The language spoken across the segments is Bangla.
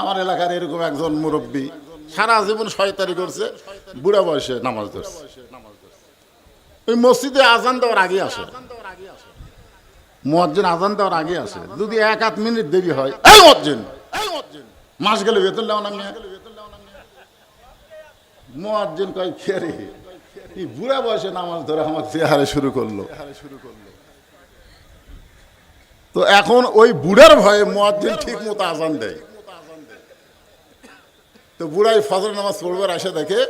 আমার এলাকার এরকম একজন মুরব্বী সারা জীবন শয়তারি করছে, বুড়া বয়সে নামাজ ধরছে। ওই মসজিদে আজান দেওয়ার আগে আসে। মজ্জিন আজান দেওয়ার আগে আসে। যদি এক আধ মিনিট দেরি হয়, এই মাস গেলে বেতন দেওয়া না মজ্জিন কয় খেরে এই বুড়া বয়সে নামাজ ধরে আমার চেহারে শুরু করল। তো এখন ওই বুড়ার ভয়ে মজ্জিন ঠিক মতো আজান দেয়। তো বুড়াই ফজর নামাজ পড়বার এসে দেখে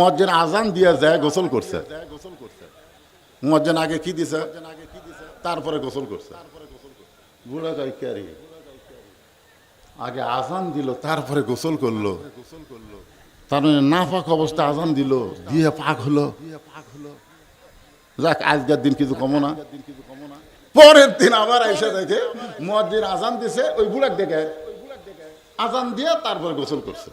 মজ্জিন আজান দিয়ে যায়, গোসল করছে। মজ্জিন আগে কি দিছে? তারপরে গোসল করছে। বুড়া কয় ক্যারি আগে আজান দিল, তারপরে গোসল করল। তার মানে না পাক অবস্থা আজান দিল, দিয়ে পাক হলো। যাক, আজকের দিন কিছু কমো না। পরের দিন আবার এসে দেখে মসজিদ আজান দিছে, ওই বুড়াক দেখে আজান দিয়ে তারপরে গোসল করছে।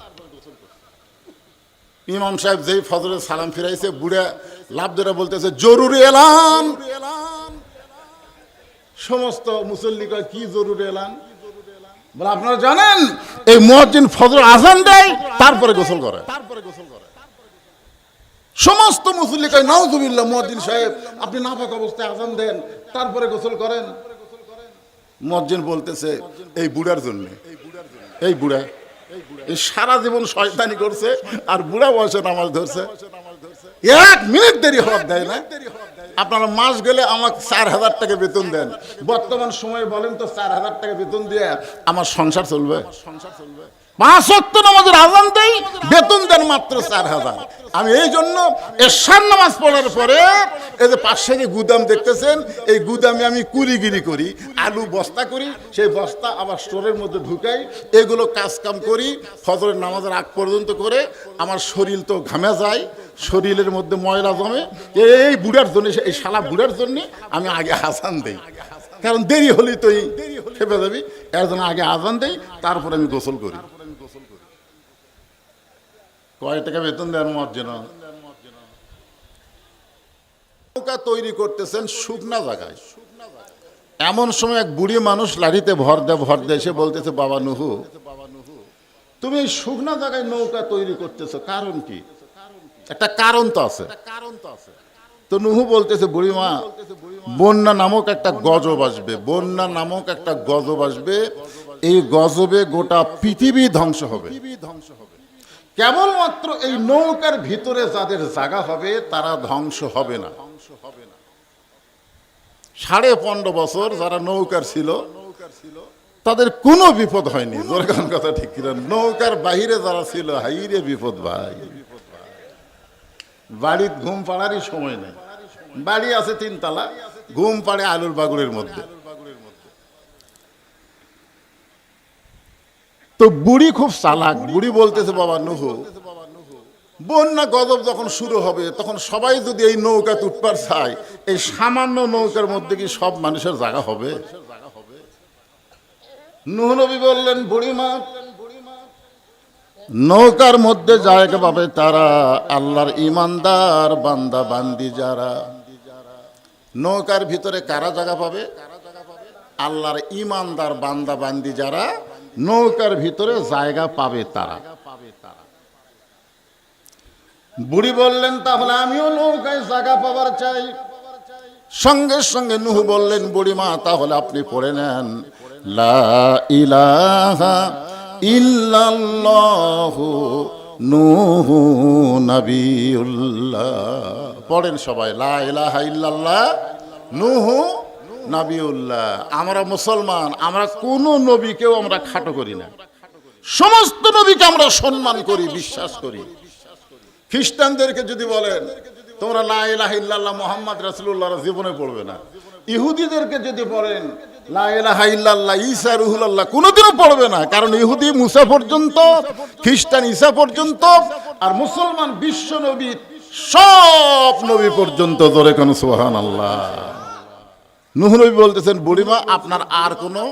ইমাম সাহেব যেই ফজরের সালাম ফিরাইছে, বুড়া লাভ ধরে বলতেছে, জরুরি এলান। সমস্ত মুসল্লি কি জরুরি এলান? বলে, আপনারা জানেন, এই মসজিদ ফজর আজান দেয় তারপরে গোসল করে তারপরে গোসল করে। সমস্ত মুসল্লি কয়, নাউজুবিল্লাহ, মুয়াজ্জিন সাহেব, আপনি নাফাক অবস্থায় আজান দেন, তারপরে গোসল করেন। মুয়াজ্জিন বলতেছে, এই বুড়ার জন্য, এই বুড়া সারা জীবন শয়তানি করছে আর বুড়া বয়সে নামাজ ধরছে। এক মিনিট দেরি হওয়ার দেয় না। আপনারা মাস গেলে আমাকে চার হাজার টাকা বেতন দেন। বর্তমান সময়ে বলেন তো চার হাজার টাকা বেতন দিয়ে আমার সংসার চলবে সংসার চলবে? পাঁচ অক্ট নামাজের আজান দেই, বেতন দেন মাত্র চার হাজার। আমি এই জন্য এশার নামাজ পড়ার পরে এই যে পাশে যে গুদাম দেখতেছেন, এই গুদামে আমি কুলিগিরি করি, আলু বস্তা করি, সেই বস্তা আবার স্টোরের মধ্যে ঢুকাই, এগুলো কাজ কাম করি, ফজরের নামাজের আগ পর্যন্ত করে আমার শরীর তো ঘামে যায়, শরীরের মধ্যে ময়লা জমে। এই বুড়ার জন্য, এই শালা বুড়ার জন্য আমি আগে আজান দেই। কারণ দেরি হলে তুই খেপে যাবি, এর জন্য আগে আজান দেই, তারপরে আমি গোসল করি। কয় টাকা বেতন দেন মর্জন নৌকা তৈরি করতেছেন শুকনা জায়গায়। এমন সময় এক বুড়ি মানুষ লাঠিতে ভর দেয় ভর দেয়, সে বলতেছে, বাবা নুহু, তুমি এই শুকনা জায়গায় নৌকা তৈরি করতেছো, কারণ কি? একটা কারণ তো আছে। কারণ তো আছে তো নুহু বলতেছে বুড়িমা বন্যা নামক একটা গজব আসবে, বন্যা নামক একটা গজব আসবে, এই গজবে গোটা পৃথিবী ধ্বংস হবে ধ্বংস হবে। কেবলমাত্র এই নৌকার ভিতরে যাদের জায়গা হবে, তারা ধ্বংস হবে না। সাড়ে পনেরো বছর যারা নৌকার ছিল, তাদের কোনো বিপদ হয়নি। জোরগান কথা ঠিক কিনা? নৌকার বাহিরে যারা ছিল, হাইরে বিপদ ভাই। বাড়ির ঘুম পাড়ারই সময় নেই। বাড়ি আছে তিনতলা, ঘুম পাড়ে আলুর বাগুড়ের মধ্যে। তো বুড়ি খুব চালাক বুড়ি বলতেছে, বাবা নুহু বন্যা গজব যখন শুরু হবে, তখন সবাই যদি এই নৌকা উঠবার চায়, এই সামান্য নৌকার মধ্যে কি সব মানুষের জায়গা হবে? নুহ নবী বললেন বুড়িমা নৌকার মধ্যে জায়গা পাবে তারা, আল্লাহর ইমানদার বান্দা, বান্দি যারা। নৌকার ভিতরে কারা জায়গা পাবে? আল্লাহর ইমানদার বান্দা, বান্দি যারা নৌকার ভিতরে জায়গা পাবে তারা। বুড়ি বললেন, তাহলে আমিও নৌকায় জায়গা পাবার চাই। সঙ্গে সঙ্গে নুহু বললেন, বুড়িমা, তাহলে আপনি পড়ে নেন। লা নুহু পড়েন সবাই, লা নুহু নবিউল্লাহ, আমরা মুসলমান, আমরা কোনো নবীকেও আমরা খাটো করি না। সমস্ত নবীকে আমরা সম্মান করি, বিশ্বাস করি। খ্রিস্টানদেরকে যদি বলেন, তোমরা লা ইলাহা ইল্লাল্লাহ মোহাম্মদ রাসূলুল্লাহ জীবনে পড়বে না। ইহুদিদেরকে যদি বলেন, লা ইলাহা ইল্লাল্লাহ ঈসা রুহুল্লাহ কোনোদিনও পড়বে না। কারণ ইহুদি মুসা পর্যন্ত, খ্রিস্টান ঈসা পর্যন্ত, আর মুসলমান বিশ্ব নবী সব নবী পর্যন্ত ধরে কোন সুবহান আল্লাহ নুহ নবী বলতেছেন, বুড়িমা, আপনার আর কোনো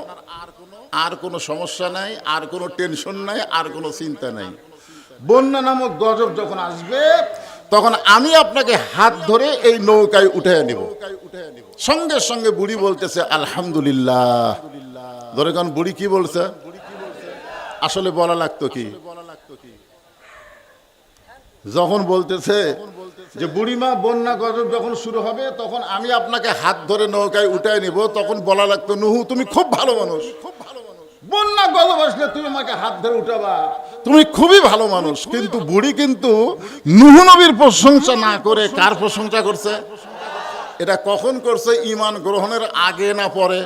আর কোনো সমস্যা নাই, আর কোনো টেনশন নাই, আর কোনো চিন্তা নাই। বন্যা নামক গজব যখন আসবে, তখন আমি আপনাকে হাত ধরে এই নৌকায় উঠে নিব। সঙ্গে সঙ্গে বুড়ি বলতেছে, আলহামদুলিল্লাহ। ধরে কারণ বুড়ি কি বলছে? আসলে বলা লাগতো কি? যখন বলতেছে যে বুড়িমা বন্যা গজব যখন শুরু হবে, তখন আমি আপনাকে হাত ধরে নৌকায় উঠায় নিব, তখন বলা লাগতো, নুহু, তুমি খুব ভালো মানুষ। খুব ভালো বন্যা গজব আসলে তুমি আমাকে হাত ধরে উঠাবা। তুমি খুবই ভালো মানুষ, কিন্তু বুড়ি কিন্তু নুহু নবীর প্রশংসা না করে কার প্রশংসা করছে? এটা কখন করছে? ইমান গ্রহণের আগে না পরে?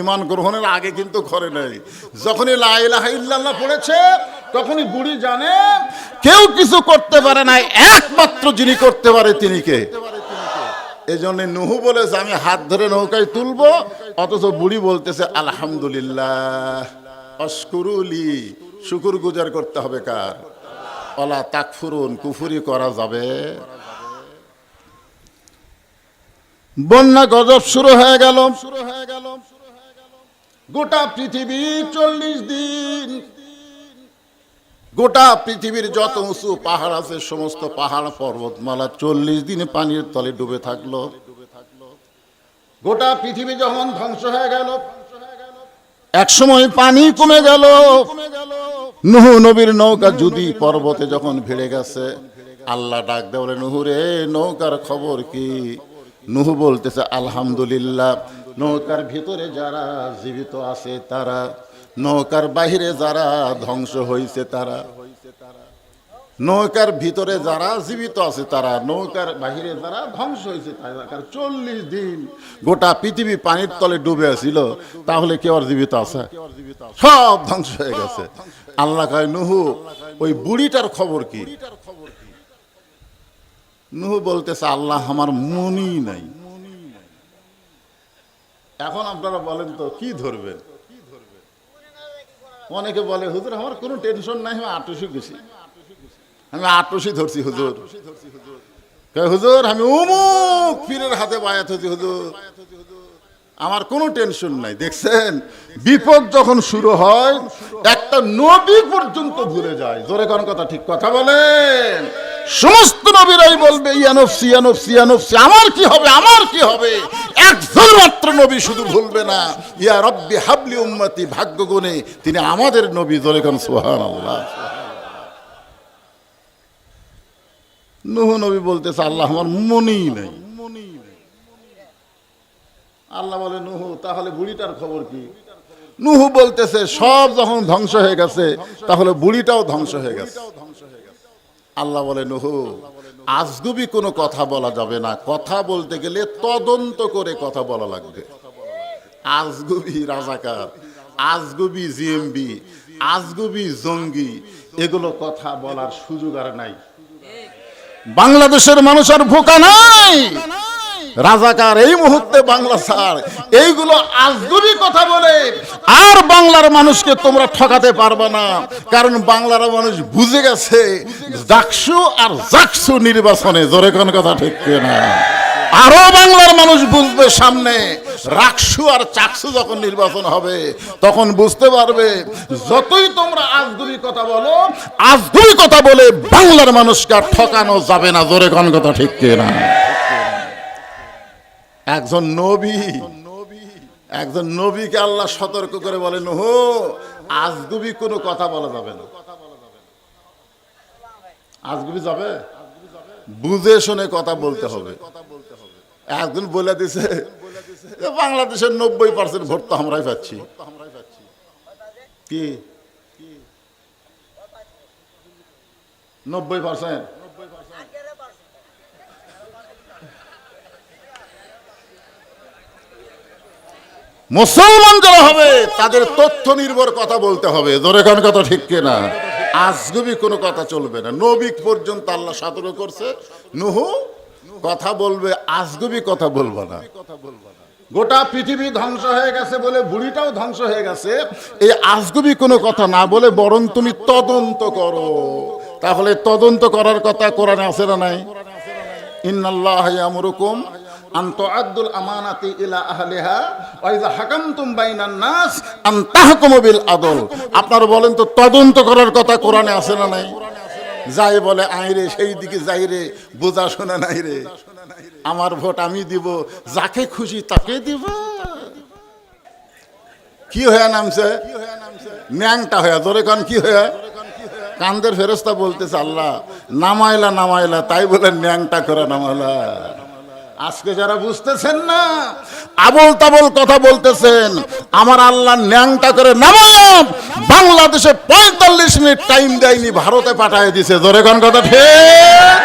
ইমান গ্রহণের আগে কিন্তু ঘরে নেই। যখনই লাইলাহ ইল্লাল্লাহ পড়েছে তখনই বুড়ি জানে, কেউ কিছু করতে পারে না একমাত্র যিনি করতে পারে তিনি কে? এই জন্য নুহু বলেছে, আমি হাত ধরে নৌকায় তুলবো, অথচ বুড়ি বলতেছে, আলহামদুলিল্লাহ অস্কুরুলি শুকুর গুজার করতে হবে কার? অলা তাকফুরুন, কুফুরি করা যাবে। বন্যা গজব শুরু হয়ে গেল শুরু হয়ে গেল। গোটা পৃথিবী চল্লিশ দিন গোটা পৃথিবীর যত উঁচু পাহাড় আছে, সমস্ত পাহাড় পর্বতমালা চল্লিশ দিনে পানির তলে ডুবে থাকল। গোটা পৃথিবী যখন ধ্বংস হয়ে গেল এক সময় পানি কমে গেল। নুহ নবীর নৌকা যদি পর্বতে যখন ভিড়ে গেছে, আল্লাহ ডাক দেয় বলে নুহুরে নৌকার খবর কি? নুহু বলতেছে, আলহামদুলিল্লাহ, নৌকার ভিতরে যারা জীবিত আছে তারা নৌকার বাহিরে যারা ধ্বংস হয়েছে তারা। নৌকার ভিতরে যারা জীবিত আছে তারা, নৌকার বাহিরে যারা ধ্বংস হয়েছে তারা। চল্লিশ দিন গোটা পৃথিবী পানির তলে ডুবে আছিল, তাহলে কেউ আর জীবিত আছে? সব ধ্বংস হয়ে গেছে। আল্লাহ কয়, নুহু, ওই বুড়িটার খবর কি? নুহু বলতেছে, আল্লাহ আমার মনই নাই। এখন আপনারা বলেন তো, কি ধরবেন অনেকে বলে, হুজুর, আমার কোনো টেনশন নাই, আমি আটশি গেছি আমি আটশি ধরছি, হুজুর। হুজুর, আমি অমুক পীরের হাতে বায়াত হচ্ছি হুজুর। আমার কোনো টেনশন নাই, দেখছেন? বিপদ যখন শুরু হয়, একটা নবী পর্যন্ত ভুলে যায়। জোরে কোন কথা, ঠিক কথা বলেন? সমস্ত নবীরাই বলবে ইয়ানফসি ইয়ানফসি ইয়ানফসি আমার কি হবে, আমার কি হবে? একজন মাত্র নবী শুধু ভুলবে না। ইয়া রব্বি হাবলি উম্মতি ভাগ্য গুণে তিনি আমাদের নবী জোরে কোন সুহান আল্লাহ নুহ নবী বলতেছে, আল্লাহ আমার মনেই নাই। আল্লাহ বলে, নুহু, তাহলে বুড়িটার খবর কি? নুহু বলতেছে, সব যখন ধ্বংস হয়ে গেছে, তাহলে বুড়িটাও ধ্বংস হয়ে গেছে। আল্লাহ বলে, নুহু, আজগুবি কোনো কথা বলা যাবে না। কথা বলতে গেলে তদন্ত করে কথা বলা লাগবে। আজগুবি রাজাকার, আজগুবি জিএমবি, আজগুবি জঙ্গি, এগুলো কথা বলার সুযোগ আর নাই। বাংলাদেশের মানুষ আর ভোকা নাই। রাজাকার এই মুহূর্তে বাংলা স্যার, এইগুলো আজগুবি কথা বলে। আর বাংলার মানুষকে তোমরা ঠকাতে পারবে না। কারণ বাংলার মানুষ বুঝে গেছে, জাকসু আর জাকসু নির্বাচনে জোরে কোন কথা ঠিক না আরও বাংলার মানুষ বুঝবে সামনে, রাকসু আর চাকসু যখন নির্বাচন হবে, তখন বুঝতে পারবে, যতই তোমরা আজগুবি কথা বলো, আজগুবি কথা বলে বাংলার মানুষকে আর ঠকানো যাবে না, জোরে কোন কথা ঠিক না একজন নবী। একজন নবীকে আল্লাহ সতর্ক করে বলেন হো আজগুবি কোনো কথা বলা যাবে না। আজগুবি যাবে? বুঝে শুনে কথা বলতে হবে। একজন বলে দিছে বাংলাদেশের নব্বই পার্সেন্ট ভোট তো আমরাই পাচ্ছি। কি? নব্বই পার্সেন্ট মুসলমান যারা হবে, তাদের তথ্য নির্ভর কথা বলতে হবে। জোরে কোন কথা ঠিক কিনা? আজগুবি কোনো কথা চলবে না। নবিক পর্যন্ত আল্লাহ সতর্ক করছে। নুহু কথা বলবে, আজগুবি কথা বলব না। গোটা পৃথিবী ধ্বংস হয়ে গেছে বলে, বুড়িটাও ধ্বংস হয়ে গেছে। এই আজগুবি কোনো কথা না বলে, বরং তুমি তদন্ত করো। তাহলে তদন্ত করার কথা কোরআনে আছে না নাই? ইন্নাল্লাহ ইয়ামুরুকুম আন তুআদ্দুল আমানাতি ইলা আহলিহা, ওয়া ইযা হাকামতুম বাইনান নাস আন তাহকুমু বিল আদল। আপনারা বলেন তো তদন্ত করার কথা কোরআনে আছে না নাই? যাই বলে আইরে সেই দিকে যাই রে, বোঝা শোনা নাই রে। আমার ভোট আমি দিব, যাকে খুশি তাকে দিব। কি হয়ে নামছে? ন্যাংটা হয়ে ধরে কান, কি হয়ে? কান্দের ফেরস্তা বলতেছে, আল্লাহ, নামাইলা নামাইলা, তাই বলে ন্যাংটা করে নামাইলা। আজকে যারা বুঝতেছেন না, আবল তাবল কথা বলতেছেন, আমার আল্লাহ ন্যাংটা করে নামায়াম বাংলাদেশে পঁয়তাল্লিশ মিনিট টাইম দেয়নি, ভারতে পাঠায় দিছে। জোরে কোন কথা ঠিক?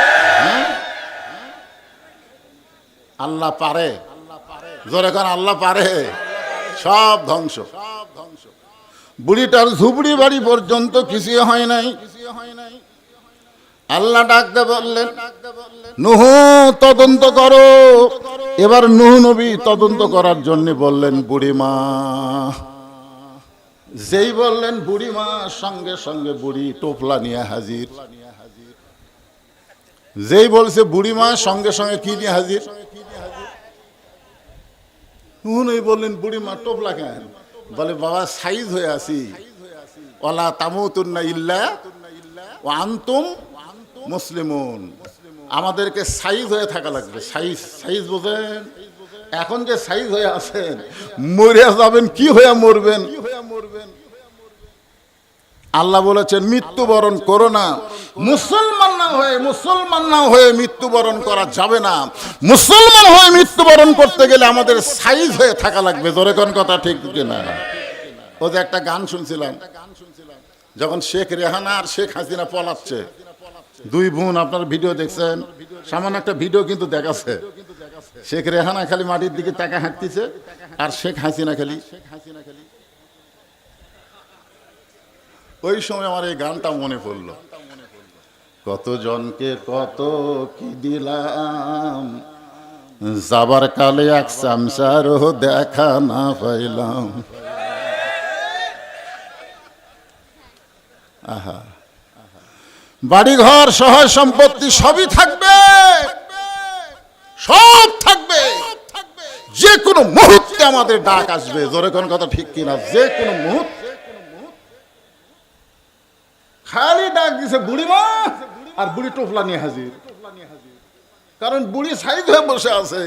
আল্লাহ পারে। জোরে কোন আল্লাহ পারে? সব ধ্বংস। বুড়িটার ঝুপড়ি বাড়ি পর্যন্ত কিছুই হয় নাই কিছু হয় নাই। আল্লাহ ডাকতে বললেন, নুহ, তদন্ত করো। এবার নুহ নবী তদন্ত করার জন্য বললেন, বুড়িমা। যেই বললেন, বুড়িমা, সঙ্গে সঙ্গে বুড়ি টোপলা নিয়ে হাজির। যেই বলছে, বুড়িমা, সঙ্গে সঙ্গে কি নিয়ে হাজির? নুহ নবী বললেন, বুড়িমা, টোপলা কেন? বলে, বাবা, সাইজ হয়ে আছি। ওলা তামুতুন্না ইল্লা ও আন্তুম মুসলিমুন। আমাদেরকে সাইজ হয়ে থাকা লাগবে। সাইজ সাইজ বোঝেন? এখন যে সাইজ হয়ে আছেন মরিয়া যাবেন, কি হয়ে মরবেন? আল্লাহ বলেছেন, মৃত্যুবরণ করো না। মুসলমান না হয়ে, মুসলমান না হয়ে মৃত্যুবরণ করা যাবে না। মুসলমান হয়ে মৃত্যুবরণ করতে গেলে আমাদের সাইজ হয়ে থাকা লাগবে। জোরে কোন কথা ঠিক কিনা ও যে একটা গান শুনছিলাম। যখন শেখ রেহানা আর শেখ হাসিনা পলাচ্ছে দুই বোন আপনার ভিডিও দেখছেন। সামান্য একটা ভিডিও কিন্তু দেখাচ্ছে। শেখ রেহানা খালি মাটির দিকে টাকা হাঁটতেছে আর শেখ হাসিনা খালি। ওই সময় আমার এই গানটা মনে পড়ল। কত জনকে কত কি দিলাম, যাবার কালে এক সামসারও দেখা না পাইলাম। আহা। বাড়িঘর, সহায় সম্পত্তি সবই থাকবে। সব থাকবে। যে কোনো মুহূর্তে আমাদের ডাক আসবে। জোরে কোন কথা ঠিক কিনা? যে কোনো মুহূর্তে। খালি ডাক দিছে বুড়িমা আর বুড়ি টোফলা নিয়ে হাজির। কারণ বুড়ি সাইড হয়ে বসে আছে।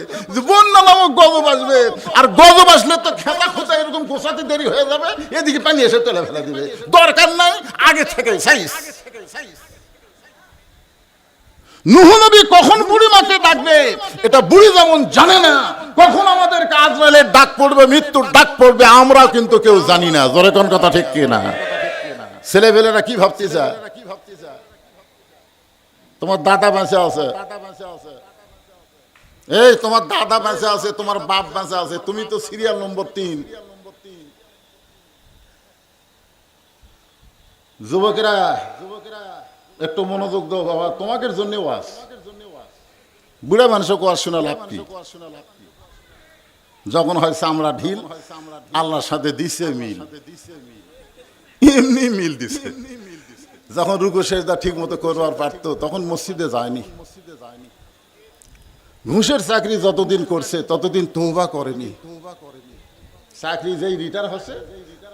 বন্যা নামক গজব আসবে। আর গজব আসলে তো খেতা খোঁচা এরকম গোসাতে দেরি হয়ে যাবে। এদিকে পানি এসে তুলে ফেলে দিবে। দরকার নাই, আগে থেকে সাইজ। নুহ নবী কখন বুড়ি মাকে ডাকবে? এটা বুড়ি যেমন জানে না, কখন আমাদের রইলে ডাক পড়বে, মৃত্যুর ডাক পড়বে আমরাও কিন্তু কেউ জানি না। জোরে কোন কথা ঠিক কি না ছেলে ছেলেবেলেরা কি ভাবতেছে? তোমার দাদা বেঁচে আছে। এই, তোমার দাদা বেঁচে আছে, তোমার বাপ বেঁচে আছে, তুমি তো সিরিয়াল নম্বর তিন। যুবকেরা যুবকেরা একটু মনোযোগ দাও বাবা তোমাকে জন্য ওয়াজ বুড়া মানুষ ওয়াজ শোনা লাভ কি? যখন হয় চামড়া ঢিল, আল্লাহর সাথে দিছে মিল। এমনি মিল দিছে। যখন রুকু সেজদা ঠিক মতো করবার পারতো, তখন মসজিদে যায়নি। ঘুষের চাকরি যতদিন করছে, ততদিন তৌবা করেনি। চাকরি যেই রিটার হচ্ছে,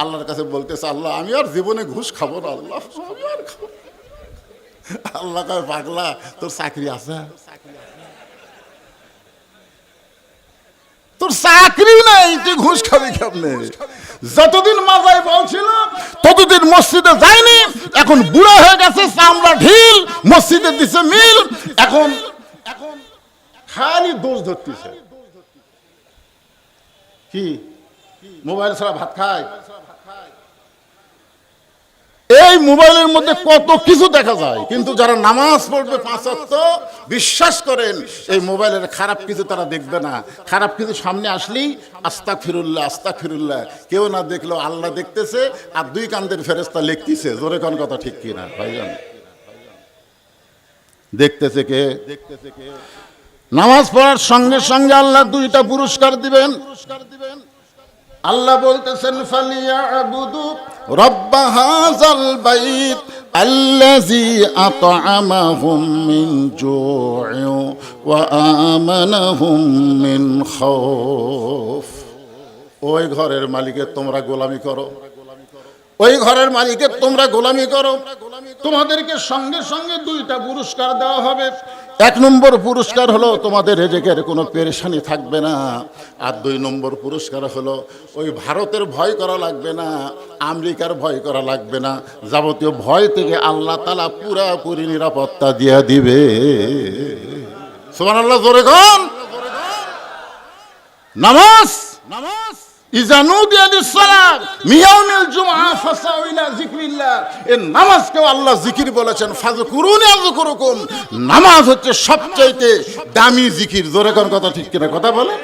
আল্লাহর কাছে বলতেছে, আল্লাহ, আমি আর জীবনে ঘুষ খাব না, আল্লাহ আমি আর খাব। আল্লাহ কয়, পাগলা, তোর চাকরি আছে? তোর চাকরি নাই, তুই ঘুষ খাবি কেমনে? যতদিন মাজায় বলছিল ততদিন মসজিদে যায়নি, এখন বুড়া হয়ে গেছে, চামড়া ঢিল, মসজিদে দিছে মিল এখন এখন খালি দোষ ধরতেছে। কি? মোবাইল ছাড়া ভাত খায়? এই মোবাইলের মধ্যে কত কিছু দেখা যায়। কিন্তু যারা নামাজ পড়বে পাঁচ ওয়াক্ত, বিশ্বাস করেন এই মোবাইলের খারাপ কিছু তারা দেখবে না। খারাপ কিছু সামনে আসলেই আস্তাক ফিরুল্লাহ আস্তাক ফিরুল্লাহ কেউ না দেখলেও আল্লাহ দেখতেছে আর দুই কান্দের ফেরেস্তা লিখতেছে। জোরে কোন কথা ঠিক কিনা ভাইজান? দেখতেছে কে? দেখতেছে কে নামাজ পড়ার সঙ্গে সঙ্গে আল্লাহ দুইটা পুরস্কার দিবেন। পুরস্কার দিবেন আল্লাহ বলতেছেন ফালিয়াবুদু রব্বা হাযাল বাইত আল্লাযী আত'আমাহুম মিন জু'in ওয়া আমানাহুম মিন খাউফ। ওই ঘরের মালিকের তোমরা গোলামি করো। ওই ঘরের মালিকের তোমরা গোলামি করো। তোমাদেরকে সঙ্গে সঙ্গে দুইটা পুরস্কার দেওয়া হবে। এক নম্বর পুরস্কার হলো তোমাদের রেজেকের কোনো পেরেশানি থাকবে না। আর দুই নম্বর পুরস্কার হলো ওই ভারতের ভয় করা লাগবে না, আমেরিকার ভয় করা লাগবে না, যাবতীয় ভয় থেকে আল্লাহ তালা পুরাপুরি নিরাপত্তা দিয়ে দিবে। সোমান আল্লাহ জোরে কন। নামাজ। এই নামাজকেও আল্লাহ জিকির বলেছেন নামাজ হচ্ছে সবচাইতে দামি জিকির জোরে কোন কথা ঠিক কিনা? কথা বলে?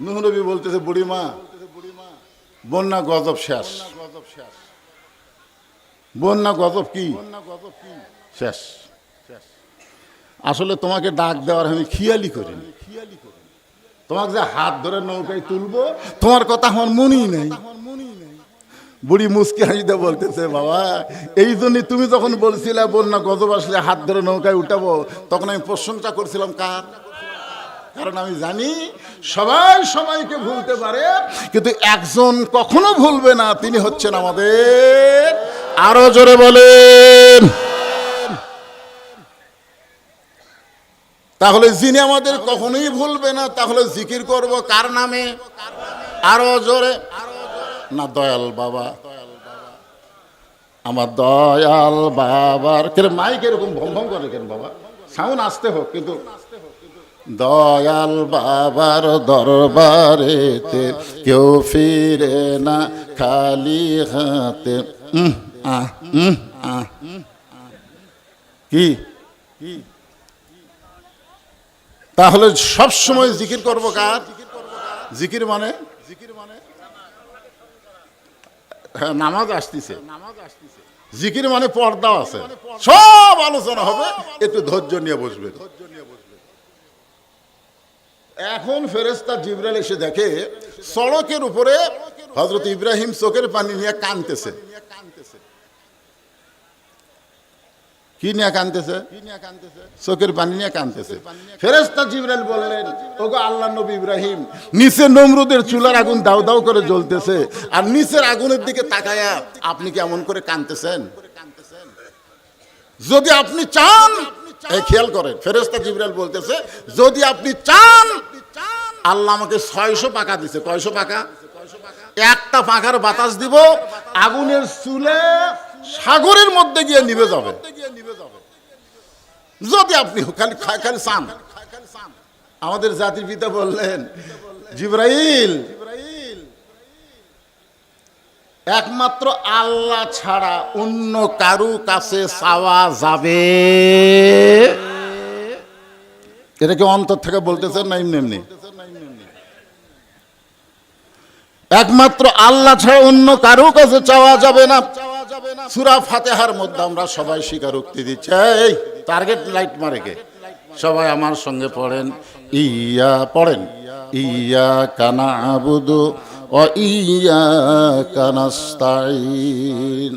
নূহ নবী বলতেছে বুড়িমা বন্যা গজব শেষ। বন্যা গজব কি? শেষ। আসলে তোমাকে ডাক দেওয়ার আমি খেয়ালি করিনি। তোমাকে যে হাত ধরে নৌকায় তুলবো, তোমার কথা আমার মনেই নেই। বুড়ি মুসকি হাসিতে বলতেছে, বাবা, এই জন্যই তুমি যখন বলছিলে বন্যা গজব আসলে হাত ধরে নৌকায় উঠাবো, তখন আমি প্রশংসা করছিলাম কার? কারণ আমি জানি সবাই সবাইকে ভুলতে পারে, কিন্তু একজন কখনো ভুলবে না, তিনি হচ্ছেন আমাদের। আরও জোরে বলেন। তাহলে যিনি আমাদের কখনোই ভুলবে না, তাহলে জিকির করব কার নামে? আরও জোরে। না, দয়াল বাবা। আমার দয়াল বাবার কেন মাইক এরকম ভম ভম করে কেন বাবা? সাউন্ড আসতে হোক, কিন্তু দয়াল বাবার দরবারেতে কেউ ফিরে না, খালি হাতে। আহ। কি? তাহলে সব সময় জিকির করব কার? জিকির মানে? হ্যাঁ নামাজ আসতেছে। জিকির মানে পর্দাও আছে। সব আলোচনা হবে, একটু ধৈর্য নিয়ে বসবে। এখন ফেরেস্তা জিব্রাইল এসে দেখে, সড়কের উপরে হজরত ইব্রাহিম চোখের পানি নিয়ে কানতেছে কি নিয়ে কানতেছে চোখের পানি নিয়ে কানতেছে ফেরেস্তা জিবরাইল বললেন, ওগো আল্লাহ নবী ইব্রাহিম, নিচে নমরুদের চুলার আগুন দাও দাও করে জ্বলতেছে, আর নিচের আগুনের দিকে তাকায়া আপনি কি এমন করে কানতেছেন যদি আপনি চান, এই খেয়াল করেন ফেরেস্তা জিবরাইল বলতেছে, যদি আপনি চান, আল্লাহ আমাকে ছয়শো পাকা দিছে। কয়শো পাকা একটা পাখার বাতাস দিব, আগুনের চুলে সাগরের মধ্যে গিয়ে নিভে যাবে। যদি আপনি খালি খালি চান আমাদের জাতির পিতা বললেন, জিব্রাইল, একমাত্র আল্লাহ ছাড়া অন্য কারু কাছে চাওয়া যাবে। এটা কি অন্তর থেকে বলতেছেন না এমনি এমনি? একমাত্র আল্লাহ ছাড়া অন্য কারও কাছে চাওয়া যাবে না। সুরা ফাতেহার মধ্যে আমরা সবাই স্বীকারোক্তি দিচ্ছি। এই টার্গেট লাইট মারে কে? সবাই আমার সঙ্গে পড়েন। ইয়া পড়েন। ইয়া কানা আবুদু ও ইয়া কানাস্তাইন